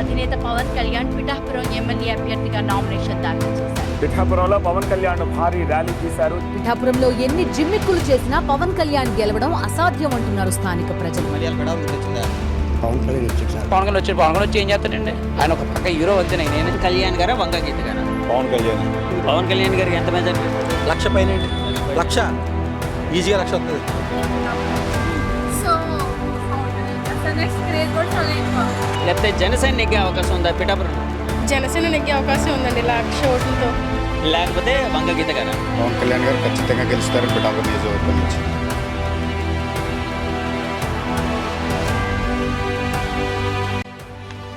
అధినేత పవన్ కళ్యాణ్ పిఠాపురం ఎమ్మెల్యే అభ్యర్థిగా నామినేషన్ దాఖలు చేశారు. పిఠాపురంలో పవన్ కళ్యాణ్ భారీ ర్యాలీ తీశారు. పిఠాపురంలో ఎన్ని జిమ్మిక్కులు చేసినా పవన్ కళ్యాణ్ గెలవడం అసాధ్యం అంటున్నారు స్థానిక ప్రజలు. పవన్ కళ్యాణ్ వచ్చి పవన్ కళ్యాణ్ వచ్చి ఏం చేస్తాడండి? ఆయన ఒక పక్క హీరో అంతే నేను కళ్యాణ్ గారా వంగ గీత గారా? పవన్ కళ్యాణ్. పవన్ కళ్యాణ్ గారికి ఎంత మెజార్టీ? లక్ష పైన లక్ష. ఈజీగా లక్ష వస్తుంది. లేకపోతే జనసేన నెగ్గే అవకాశం ఉందా పిఠాపురం? జనసేన నెగ్గే అవకాశం ఉందండి లక్ష ఓట్లతో లేకపోతే వంగ గీత గారా పవన్ కళ్యాణ్ గారు ఖచ్చితంగా గెలుస్తారు పిఠాపురం నియోజకవర్గం నుంచి.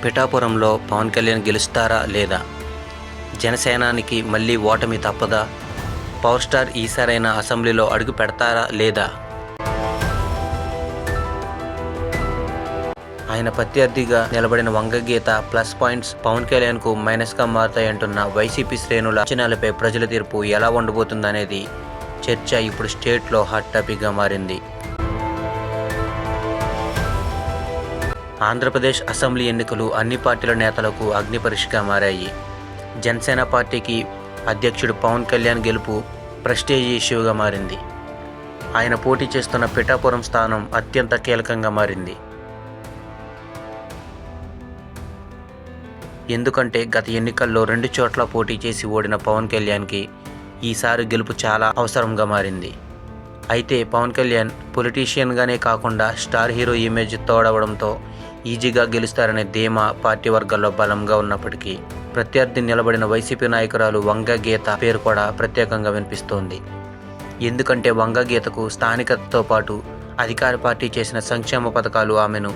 పిఠాపురంలో పవన్ కళ్యాణ్ గెలుస్తారా లేదా? జనసేనానికి మళ్ళీ ఓటమి తప్పదా? పవర్ స్టార్ ఈసారైనా అసెంబ్లీలో అడుగు పెడతారా లేదా? ఆయన ప్రత్యర్థిగా నిలబడిన వంగగీత ప్లస్ పాయింట్స్ పవన్ కళ్యాణ్కు మైనస్గా మారతాయంటున్న వైసీపీ శ్రేణుల అంచనాలపై ప్రజల తీర్పు ఎలా ఉండబోతుందనేది చర్చ ఇప్పుడు స్టేట్లో హాట్ టాపిక్గా మారింది. ఆంధ్రప్రదేశ్ అసెంబ్లీ ఎన్నికలు అన్ని పార్టీల నేతలకు అగ్నిపరీక్షగా మారాయి. జనసేన పార్టీకి అధ్యక్షుడు పవన్ కళ్యాణ్ గెలుపు ప్రెస్టేజ్ ఇష్యూగా మారింది. ఆయన పోటీ చేస్తున్న పిఠాపురం స్థానం అత్యంత కీలకంగా మారింది. ఎందుకంటే గత ఎన్నికల్లో రెండు చోట్ల పోటీ చేసి ఓడిన పవన్ కళ్యాణ్కి ఈసారి గెలుపు చాలా అవసరంగా మారింది. అయితే పవన్ కళ్యాణ్ పొలిటీషియన్గానే కాకుండా స్టార్ హీరో ఇమేజ్ తోడవడంతో ఈజీగా గెలుస్తారనే ధీమా పార్టీ వర్గాల్లో బలంగా ఉన్నప్పటికీ ప్రత్యర్థి నిలబడిన వైసీపీ నాయకురాలు వంగ గీత పేరు కూడా ప్రత్యేకంగా వినిపిస్తోంది. ఎందుకంటే వంగ గీతకు స్థానికతతో పాటు అధికార పార్టీ చేసిన సంక్షేమ పథకాలు ఆమెను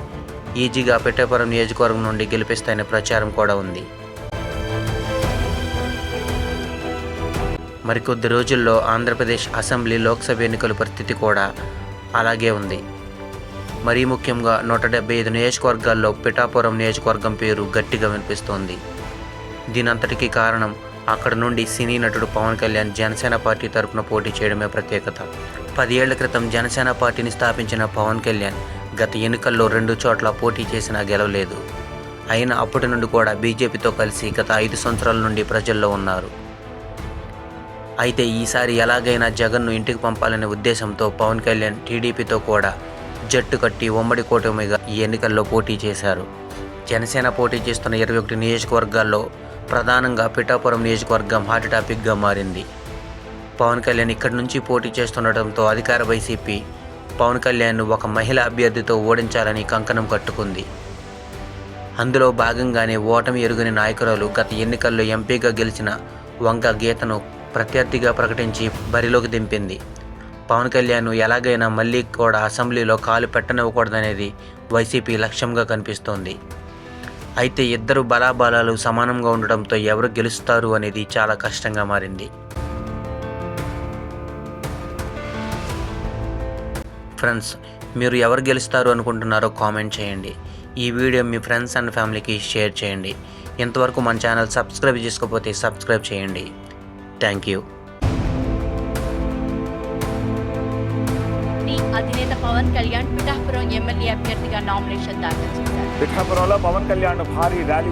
ఈజీగా పెట్టేపురం నియోజకవర్గం నుండి గెలిపిస్తాయనే ప్రచారం కూడా ఉంది. మరికొద్ది రోజుల్లో ఆంధ్రప్రదేశ్ అసెంబ్లీ లోక్సభ ఎన్నికల పరిస్థితి కూడా అలాగే ఉంది. మరీ ముఖ్యంగా నూట డెబ్బై ఐదు నియోజకవర్గాల్లో పిఠాపురం నియోజకవర్గం పేరు గట్టిగా వినిపిస్తోంది. దీనంతటికీ కారణం అక్కడ నుండి సినీ నటుడు పవన్ కళ్యాణ్ జనసేన పార్టీ తరపున పోటీ చేయడమే ప్రత్యేకత. పది ఏళ్ళ క్రితం జనసేన పార్టీని స్థాపించిన పవన్ కళ్యాణ్ గత ఎన్నికల్లో రెండు చోట్ల పోటీ చేసినా గెలవలేదు. అయినా అప్పటి నుండి కూడా బీజేపీతో కలిసి గత ఐదు సంవత్సరాల నుండి ప్రజల్లో ఉన్నారు. అయితే ఈసారి ఎలాగైనా జగన్ను ఇంటికి పంపాలనే ఉద్దేశంతో పవన్ కళ్యాణ్ టీడీపీతో కూడా జట్టు కట్టి ఉమ్మడి కూటమిగా ఈ ఎన్నికల్లో పోటీ చేశారు. జనసేన పోటీ చేస్తున్న ఇరవై ఒకటి నియోజకవర్గాల్లో ప్రధానంగా పిఠాపురం నియోజకవర్గం హాట్ టాపిక్గా మారింది. పవన్ కళ్యాణ్ ఇక్కడి నుంచి పోటీ చేస్తుండటంతో అధికార వైసీపీ పవన్ కళ్యాణ్ ఒక మహిళ అభ్యర్థితో ఓడించాలని కంకణం కట్టుకుంది. అందులో భాగంగానే ఓటమి ఎరుగని నాయకురాలు గత ఎన్నికల్లో ఎంపీగా గెలిచిన వంక గీతను ప్రత్యర్థిగా ప్రకటించి బరిలోకి దింపింది. పవన్ కళ్యాణ్ ఎలాగైనా మళ్ళీ కూడా అసెంబ్లీలో కాలు పెట్టనివ్వకూడదనేది వైసీపీ లక్ష్యంగా కనిపిస్తోంది. అయితే ఇద్దరు బలాబలాలు సమానంగా ఉండడంతో ఎవరు గెలుస్తారు అనేది చాలా కష్టంగా మారింది. ఫ్రెండ్స్ మీరు ఎవరు గెలుస్తారు అనుకుంటున్నారో కామెంట్ చేయండి. ఈ వీడియో మీ ఫ్రెండ్స్ అండ్ ఫ్యామిలీకి షేర్ చేయండి. ఇంతవరకు మన ఛానల్ సబ్స్క్రైబ్ చేసుకోకపోతే సబ్స్క్రైబ్ చేయండి. థ్యాంక్ యూ అధినేత పవన్ కళ్యాణ్ పిఠాపురం ఎమ్మెల్యే అభ్యర్థిగా నామినేషన్ దాఖలు చేశారు. పిఠాపురంలో పవన్ కళ్యాణ్ భారీ ర్యాలీ